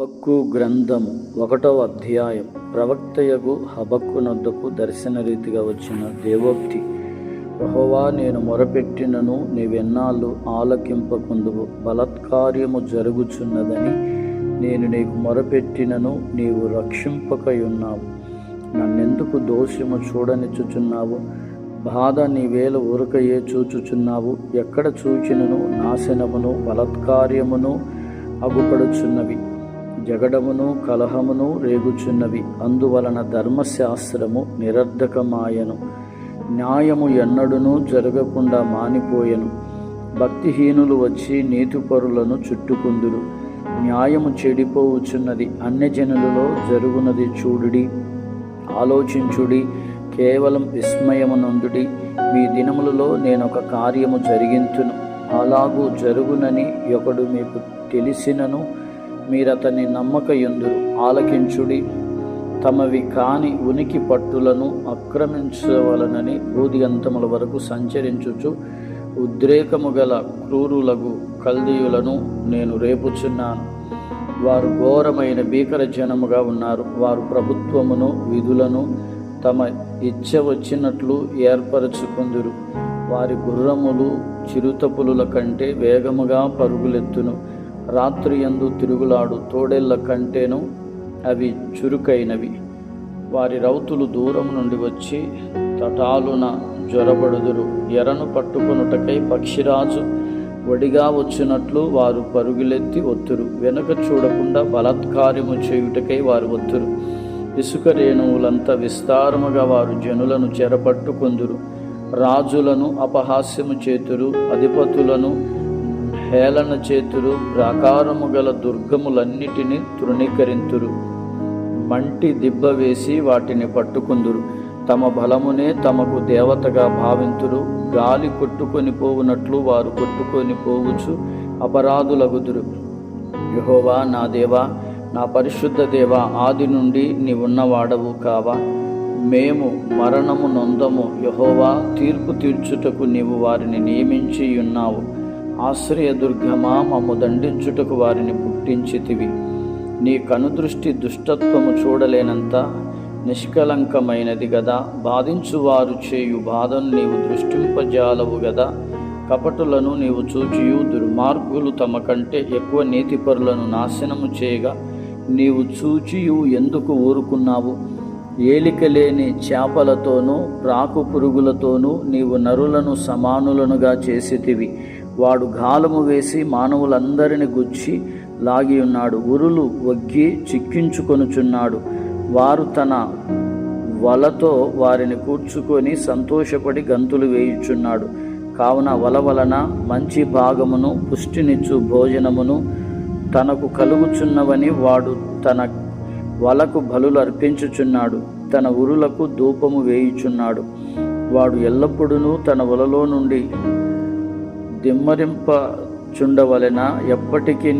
హబక్కు గ్రంథము ఒకటవ అధ్యాయం. ప్రవక్తయగు హబక్కునొద్దకు దర్శన రీతిగా వచ్చిన దేవోక్తి యెహోవా నేను మొరపెట్టినను నీవెన్నాళ్ళు ఆలకింపకుందువు. బలత్కార్యము జరుగుచున్నదని నేను నీకు మొరపెట్టినను నీవు రక్షింపకయున్నావు. నన్నెందుకు దోషము చూడనిచ్చుచున్నావు? బాధ నీవేల ఊరకయే చూచుచున్నావు? ఎక్కడ చూచినను? నాశనమును బలత్కార్యమును అగుపడుచున్నవి. జగడమును కలహమును రేగుచున్నవి. అందువలన ధర్మశాస్త్రము నిరర్ధకమాయను. న్యాయము ఎన్నడునూ జరగకుండా మానిపోయెను. భక్తిహీనులు వచ్చి నీతిపరులను చుట్టుకుందురు. న్యాయము చెడిపోవుచున్నది అన్యజనులలో జరుగునది చూడుడి ఆలోచించుడి కేవలం విస్మయమునందుడి. మీ దినములలో నేనొక కార్యము జరిగింతును. అలాగూ జరుగునని ఒకడు మీకు తెలిసినను. మీరతని నమ్మకయుందురు. ఆలకించుడి. తమవి కాని ఉనికి పట్టులను ఆక్రమించవలనని బూదిగంతముల వరకు సంచరించుచు ఉద్రేకము గల క్రూరులగు కల్దీయులను నేను రేపుచున్నాను. వారు ఘోరమైన భీకర జనముగా ఉన్నారు. వారు ప్రభుత్వమును విధులను తమ ఇచ్చ వచ్చినట్లు ఏర్పరచుకుందురు. వారి గుర్రములు చిరుతపులుల కంటే వేగముగా పరుగులెత్తును. రాత్రి ఎందు తిరుగులాడు తోడేళ్ళ కంటేను అవి చురుకైనవి. వారి రౌతులు దూరం నుండి వచ్చి తటాలున జ్వరబడుదురు. ఎరను పట్టుకొనుటకై పక్షిరాజు వడిగా వచ్చినట్లు వారు పరుగులెత్తి ఒత్తురు. వెనుక చూడకుండా బలాత్కార్యము చేయుటకై వారు ఒత్తురు. ఇసుక రేణువులంతా విస్తారముగా వారు జనులను చెరపట్టుకొందురు. రాజులను అపహాస్యము చేతురు. అధిపతులను హేళన చేతురు ప్రాకారము గల దుర్గములన్నిటినీ తృణీకరింతురు. మంటి దిబ్బ వేసి వాటిని పట్టుకుందురు. తమ బలమునే తమకు దేవతగా భావింతురు. గాలి కొట్టుకొని పోవునట్లు వారు కొట్టుకొని పోవచ్చు అపరాధులగుదురు. యహోవా నా దేవా నా పరిశుద్ధ దేవా ఆది నుండి నీవున్నవాడవు కావా. మేము మరణము నొందము. యహోవా తీర్పు తీర్చుటకు నీవు వారిని నియమించి ఉన్నావు ఆశ్రయదుర్గమా మమ్ము దండించుటకు వారిని పుట్టించితివి. నీ కనుదృష్టి దుష్టత్వము చూడలేనంత నిష్కలంకమైనది గదా. బాధించువారు చేయు బాధను నీవు దృష్టింపజాలవు గదా. కపటులను నీవు చూచియు దుర్మార్గులు తమ కంటే ఎక్కువ నీతిపరులను నాశనము చేయగా నీవు చూచియు ఎందుకు ఊరుకున్నావు? ఏలికలేని చేపలతోనూ ప్రాకు పురుగులతోనూ నీవు నరులను సమానులనుగా చేసితివి. వాడు గాలము వేసి మానవులందరిని గుచ్చి లాగి ఉన్నాడు. ఉరులు వగ్గి చిక్కించుకొనుచున్నాడు. వారు తన వలతో వారిని కూర్చుకొని సంతోషపడి గంతులు వేయుచున్నాడు. కావున వల వలన మంచి భాగమును పుష్టినిచ్చు భోజనమును తనకు కలుగుచున్నవని వాడు తన వలకు బలులు అర్పించుచున్నాడు తన ఉరులకు ధూపము వేయుచున్నాడు. వాడు ఎల్లప్పుడూ తన వలలో నుండి దిమ్మరింపచుండవలన ఎప్పటికీ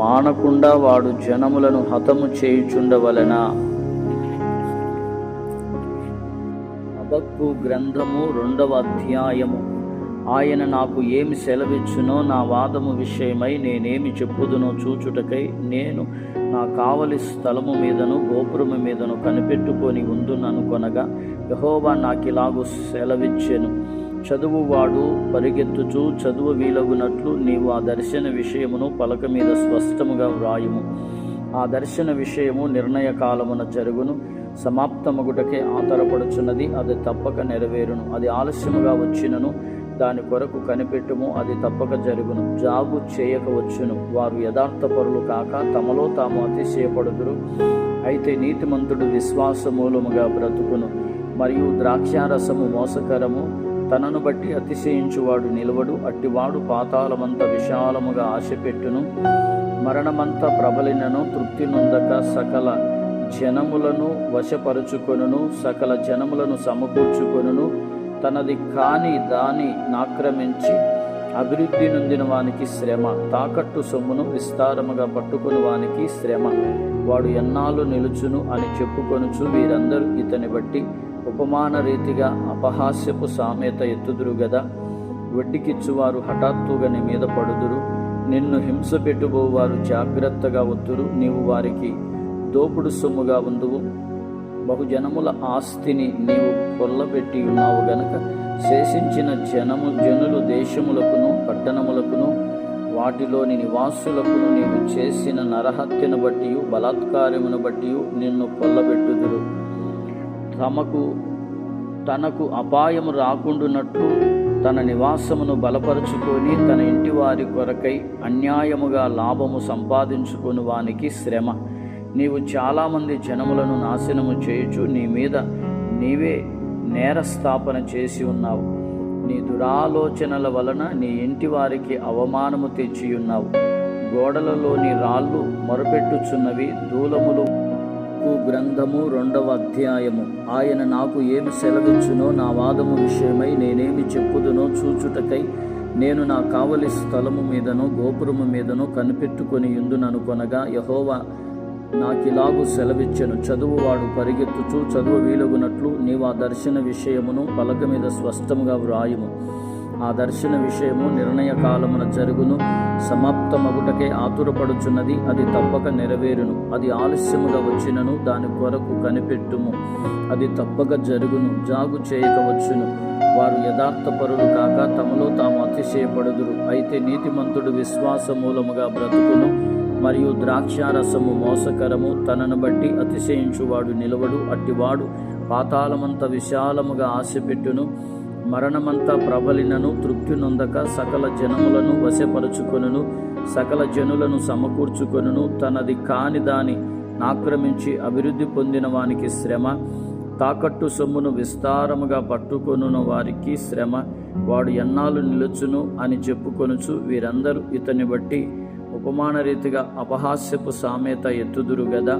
మానకుండా వాడు జనములను హతము చేయుచుండవలన. అబక్కు గ్రంథము రెండవ అధ్యాయము. ఆయన నాకు ఏమి సెలవిచ్చునో నా వాదము విషయమై నేనేమి చెప్పుదునో చూచుటకై నేను నా కావలి స్థలము మీదను గోపురము మీదను కనిపెట్టుకొని ఉందుననుకొనగా యహోవా నాకిలాగు సెలవిచ్చెను. చదువువాడు పరిగెత్తుచు చదువు వీలగునట్లు నీవు ఆ దర్శన విషయమును పలక మీద స్పష్టముగా వ్రాయుము. ఆ దర్శన విషయము నిర్ణయ కాలమున జరుగును. సమాప్తమగుటకే ఆతరపడుచున్నది అది తప్పక నెరవేరును. అది ఆలస్యముగా వచ్చినను దాని కొరకు కనిపెట్టుము అది తప్పక జరుగును. జాబు చేయకవచ్చును వారు యథార్థపరులు కాక తమలో తాము అతిశయపడుదురు. అయితే నీతిమంతుడు విశ్వాసమూలముగా బ్రతుకును. మరియు ద్రాక్షారసము మోసకరము తనను బట్టి అతిశయించువాడు నిలవడు అట్టివాడు పాతాళమంత విశాలముగా ఆశపెట్టును. మరణమంత ప్రబలినను తృప్తి నొందక సకల జనములను వశపరుచుకొనును సకల జనములను సమకూర్చుకొనును. తనది కాని దాని నాక్రమించి అభివృద్ధి నొందిన వానికి శ్రమ తాకట్టు సొమ్మును విస్తారముగా పట్టుకుని వానికి శ్రమ. వాడు ఎన్నాళ్ళు నిలుచును అని చెప్పుకొనుచు వీరందరూ ఇతని బట్టి ఉపమాన రీతిగా అపహాస్యపు సామెత ఎత్తుదురు గదా వడ్డీకిచ్చువారు హఠాత్తుగా నీ మీద పడుదురు. నిన్ను హింస పెట్టుబోవారు జాగ్రత్తగా వద్దురు నీవు వారికి దోపుడు సొమ్ముగా ఉందువు. బహుజనముల ఆస్తిని నీవు కొల్లబెట్టి ఉన్నావు గనక శేషించిన జనము జనులు దేశములకును పట్టణములకును వాటిలోని నివాసులకును నీవు చేసిన నరహత్యను బట్టి బలాత్కారమును బట్టి నిన్ను కొల్లబెట్టుదురు. తమకు తనకు అపాయం రాకుండునట్లు తన నివాసమును బలపరుచుకొని తన ఇంటి వారి కొరకై అన్యాయముగా లాభము సంపాదించుకొని వానికి శ్రమ. నీవు చాలామంది జనములను నాశనము చేయుచు నీ మీద నీవే నేరస్థాపన చేసి ఉన్నావు. నీ దురాలోచనల వలన నీ ఇంటి వారికి అవమానము తెచ్చియున్నావు. గోడలలోని రాళ్ళు మొరపెట్టుచున్నవి దూలములు మార్కు గ్రంథము రెండవ అధ్యాయము. ఆయన నాకు ఏమి సెలవిచ్చునో నా వాదము విషయమై నేనేమి చెప్పుదునో చూచుటకై నేను నా కావలి స్థలము మీదను గోపురము మీదను కనిపెట్టుకొని ఉందుననుకొనగా యహోవా నాకిలాగు సెలవిచ్చెను. చదువువాడు పరిగెత్తుచు చదువు వీలుగునట్లు నీవు ఆ దర్శన విషయమును పలక మీద స్పష్టముగా వ్రాయుము. ఆ దర్శన విషయము నిర్ణయ కాలమున జరుగును. సమాప్తమగుటకే ఆతురపడుచున్నది అది తప్పక నెరవేరును. అది ఆలస్యముగా వచ్చినను దాని కొరకు కనిపెట్టుము. అది తప్పక జరుగును జాగు చేయకవచ్చును వారు యథార్థపరులు కాక తమలో తాము అతిశయపడుదురు. అయితే నీతిమంతుడు విశ్వాస మూలముగా బ్రతుకును మరియు ద్రాక్షారసము మోసకరము తనను బట్టి అతిశయించువాడు నిలవడు. అట్టివాడు పాతాళమంత విశాలముగా ఆశపెట్టును. మరణమంతా ప్రబలినను తృప్తి నొందక సకల జనములను వశపరుచుకొనును సకల జనులను సమకూర్చుకొనును. తనది కాని దాని ఆక్రమించి అభివృద్ధి పొందిన వానికి శ్రమ తాకట్టు సొమ్మును విస్తారముగా పట్టుకొనున్న వారికి శ్రమ. వాడు ఎన్నాళ్ళు నిలుచును అని చెప్పుకొనుచు వీరందరూ ఇతని బట్టి ఉపమాన రీతిగా అపహాస్యపు సామెత ఎత్తుదురు గదా.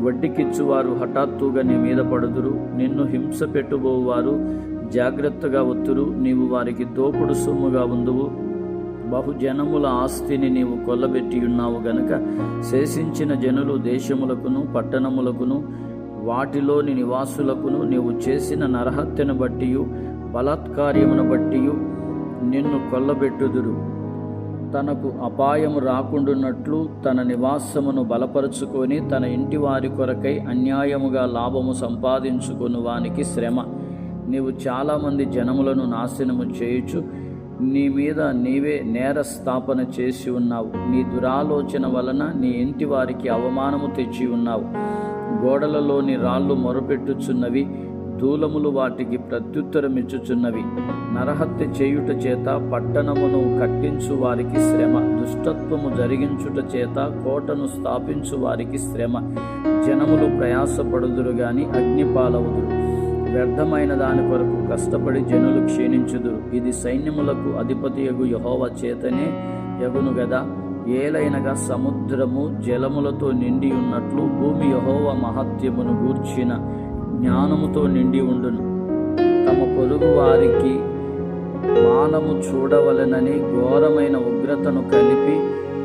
వడ్డీకిచ్చువారు హఠాత్తుగా నీ మీద పడుదురు. నిన్ను హింస పెట్టుబోవారు జాగ్రత్తగా ఒత్తురు నీవు వారికి దోపుడు సొమ్ముగా ఉందువు. బహుజనముల ఆస్తిని నీవు కొల్లబెట్టి ఉన్నావు గనుక శేషించిన జనులు దేశములకును పట్టణములకును వాటిలోని నివాసులకును నీవు చేసిన నరహత్యను బట్టి బలాత్కార్యమును బట్టి నిన్ను కొల్లబెట్టుదురు. తనకు అపాయము రాకుండునట్లు తన నివాసమును బలపరుచుకొని తన ఇంటి వారి కొరకై అన్యాయముగా లాభము సంపాదించుకుని వానికి శ్రమ. నీవు చాలామంది జనములను నాశనము చేయుచు నీ మీద నీవే నేర స్థాపన చేసి ఉన్నావు. నీ దురాలోచన వలన నీ ఇంటి వారికి అవమానము తెచ్చి ఉన్నావు. గోడలలోని రాళ్ళు మొరపెట్టుచున్నవి దూలములు వాటికి ప్రత్యుత్తరమిచ్చుచున్నవి నరహత్య చేయుట చేత పట్టణమును కట్టించు వారికి శ్రమ దుష్టత్వము జరిగించుట చేత కోటను స్థాపించు వారికి శ్రమ. జనములు ప్రయాసపడుదురు గాని అగ్నిపాలవుదురు. వ్యర్థమైన దాని కొరకు కష్టపడి జనులు క్షీణించుదురు. ఇది సైన్యములకు అధిపతియగు యహోవ చేతనే యగును గదా. ఏలైనగా సముద్రము జలములతో నిండి ఉన్నట్లు భూమి యహోవ మహత్యమును గూర్చిన జ్ఞానముతో నిండి ఉండును. తమ పొరుగు వారికి మానము చూడవలెనని ఘోరమైన ఉగ్రతను కలిపి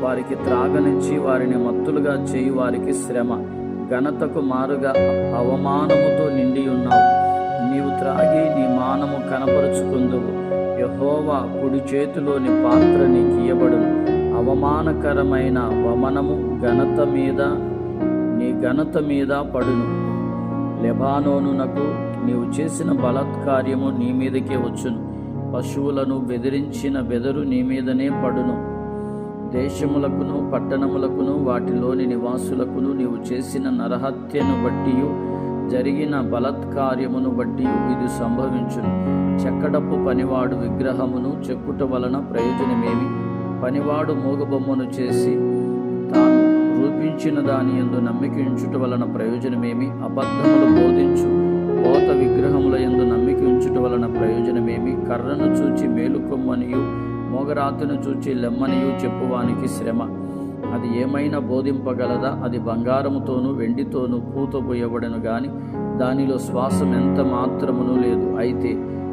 వారికి త్రాగనిచ్చి వారిని మత్తులుగా చేయి వారికి శ్రమ. ఘనతకు మారుగా అవమానముతో నిండి ఉన్నావు నీవు త్రాగి నీ మానము కనపరుచుకుందువు. యహోవా కుడి చేతిలోని పాత్ర నీకు అవమానకరమైన వమనము ఘనత మీద నీ ఘనత మీద పడును. లెబానోనునకు నీవు చేసిన బలాత్కార్యము నీ మీదకే వచ్చును. పశువులను బెదిరించిన బెదరు నీ మీదనే పడును. దేశములకును పట్టణములకును వాటిలోని నివాసులకును నీవు చేసిన నరహత్యను బట్టి జరిగిన బలత్కార్యమును బట్టి ఇది సంభవించును. చెక్కడపు పనివాడు విగ్రహమును చెక్కుట వలన ప్రయోజనమేమి? పనివాడు మూగబొమ్మను చేసి తాను రూపించిన దాని ఎందు నమ్మికించుట వలన ప్రయోజనమేమి? అబద్ధములు బోధించు. పోత విగ్రహముల ఎందు నమ్మిక ఉంచుట వలన ప్రయోజనమేమి? కర్రను చూచి మేలుకొమ్మనియు మోగరాతును చూచి లెమ్మనియు చెప్పువానికి శ్రమ. అది ఏమైనా బోధింపగలదా? అది బంగారముతోనూ వెండితోనూ పూతపోయబడను గాని దానిలో శ్వాసం ఎంత మాత్రమును లేదు. అయితే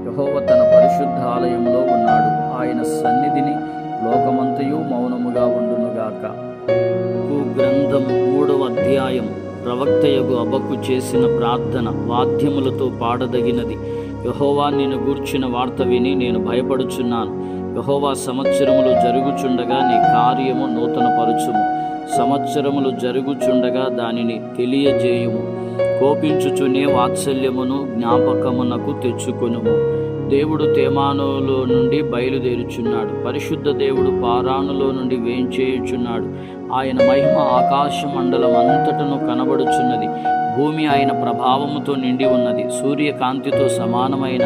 యహోవ తన పరిశుద్ధ ఆలయంలో ఉన్నాడు. ఆయన సన్నిధిని లోకమంతయు మౌనముగా ఉండునుగాక గ్రంథం మూడవ అధ్యాయం. ప్రవక్తయగు అబక్కు చేసిన ప్రార్థన వాద్యములతో పాడదగినది. యహోవా నేను గూర్చిన వార్త విని నేను భయపడుచున్నాను. యహోవా సంవత్సరములు జరుగుచుండగా నీ కార్యము నూతనపరచుము. సంవత్సరములు జరుగుచుండగా దానిని తెలియజేయుము. కోపించుచునే వాత్సల్యమును జ్ఞాపకమునకు తెచ్చుకొనుము. దేవుడు తేమానులో నుండి బయలుదేరుచున్నాడు. పరిశుద్ధ దేవుడు పారాణులో నుండి వేంచేయుచున్నాడు ఆయన మహిమ ఆకాశ మండలం అంతటను కనబడుచున్నది. భూమి ఆయన ప్రభావముతో నిండి ఉన్నది. సూర్యకాంతితో సమానమైన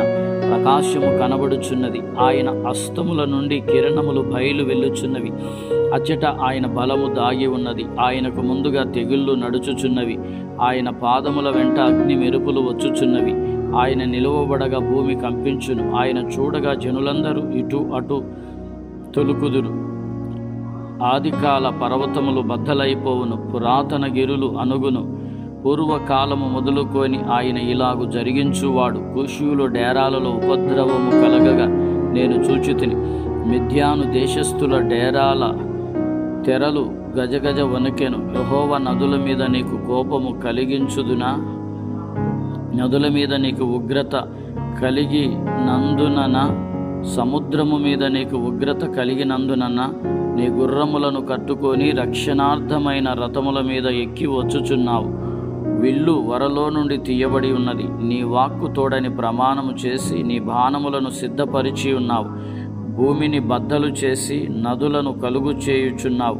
ప్రకాశము కనబడుచున్నది. ఆయన అస్తముల నుండి కిరణములు బయలు వెళ్ళుచున్నవి. అచ్చట ఆయన బలము దాగి ఉన్నది. ఆయనకు ముందుగా తెగుళ్ళు నడుచుచున్నవి. ఆయన పాదముల వెంట అగ్ని మెరుపులు వచ్చుచున్నవి. ఆయన నిలువబడగా భూమి కంపించును. ఆయన చూడగా జనులందరూ ఇటు అటు తొలుకుదురు. ఆదికాల పర్వతములు బద్దలైపోవును. పురాతన గిరులు అనుగును పూర్వకాలము మొదలుకొని ఆయన ఇలాగు జరిగించువాడు. కూషువులు డేరాలలో ఉపద్రవము కలగగా నేను చూచితిని. మిథ్యాను దేశస్థుల డేరాల తెరలు గజగజ వణుకెను. యహోవ నదుల మీద నీకు కోపము కలిగించుదునా? నదుల మీద నీకు ఉగ్రత కలిగి నందునన సముద్రము మీద నీకు ఉగ్రత కలిగినందునన? నీ గుర్రములను కట్టుకొని రక్షణార్థమైన రథముల మీద ఎక్కి వచ్చుచున్నావు. విల్లు వరలో నుండి తీయబడి ఉన్నది. నీ వాక్కు తోడని ప్రమాణము చేసి నీ బాణములను సిద్ధపరిచి ఉన్నావు. భూమిని బద్దలు చేసి నదులను కలుగు చేయుచున్నావు.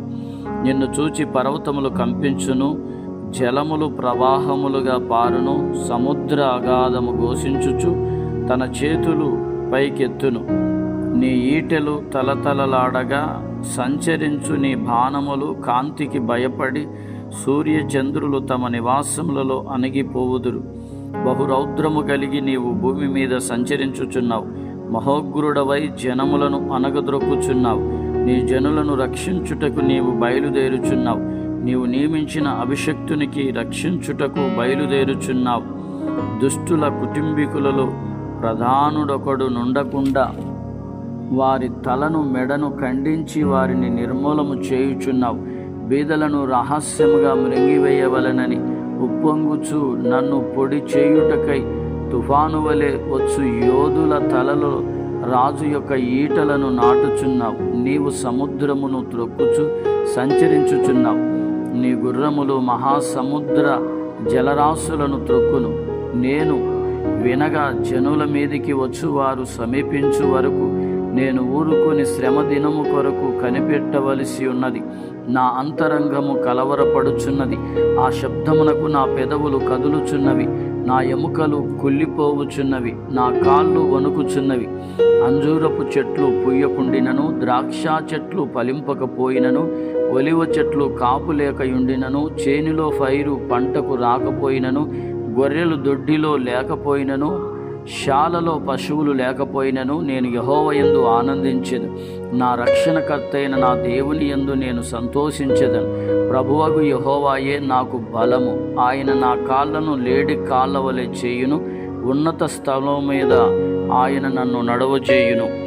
నిన్ను చూచి పర్వతములు కంపించును జలములు ప్రవాహములుగా పారును సముద్ర అగాధము ఘోషించుచు తన చేతులు పైకెత్తును. నీ ఈటెలు తలతలలాడగా సంచరించు నీ బాణములు కాంతికి భయపడి సూర్యచంద్రులు తమ నివాసములలో అణిగిపోవుదురు. బహురౌద్రము కలిగి నీవు భూమి మీద సంచరించుచున్నావు. మహోగ్రుడవై జనములను అనగద్రొక్కుచున్నావు నీ జనులను రక్షించుటకు నీవు బయలుదేరుచున్నావు. నీవు నియమించిన అభిషక్తునికి రక్షించుటకు బయలుదేరుచున్నావు. దుష్టుల కుటుంబీకులలో ప్రధానుడొకడు నుండకుండా వారి తలను మెడను ఖండించి వారిని నిర్మూలము చేయుచున్నావు. బీదలను రహస్యముగా మృంగివేయవలనని ఉప్పొంగుచు నన్ను పొడి చేయుటకై తుఫాను వలె వచ్చు యోధుల తలలో రాజు యొక్క ఈటలను నాటుచున్నావు. నీవు సముద్రమును త్రొక్కుచు సంచరించుచున్నావు. నీ గుర్రములు మహాసముద్ర జలరాశులను త్రొక్కును. నేను వినగా జనుల మీదికి వచ్చు వారు సమీపించు వరకు నేను ఊరుకొని శ్రమ దినము కొరకు కనిపెట్టవలసి ఉన్నది. నా అంతరంగము కలవరపడుచున్నది. ఆ శబ్దమునకు నా పెదవులు కదులుచున్నవి. నా ఎముకలు కుళ్ళిపోవుచున్నవి. నా కాళ్ళు వణుకుచున్నవి. అంజూరపు చెట్లు పుయ్యకుండినను ద్రాక్ష చెట్లు ఫలింపకపోయినను ఒలివ చెట్లు కాపు లేకయుండినను చేనిలో ఫైరు పంటకు రాకపోయినను గొర్రెలు దొడ్డిలో లేకపోయినను శాలలో పశువులు లేకపోయినను నేను యహోవ ఎందు ఆనందించదు నా రక్షణకర్తైన నా దేవుని యందు నేను సంతోషించదను ప్రభువగు యహోవాయే నాకు బలము. ఆయన నా కాళ్ళను లేడి కాళ్ళ వలె చేయును. ఉన్నత స్థలం మీద ఆయన నన్ను నడవచేయును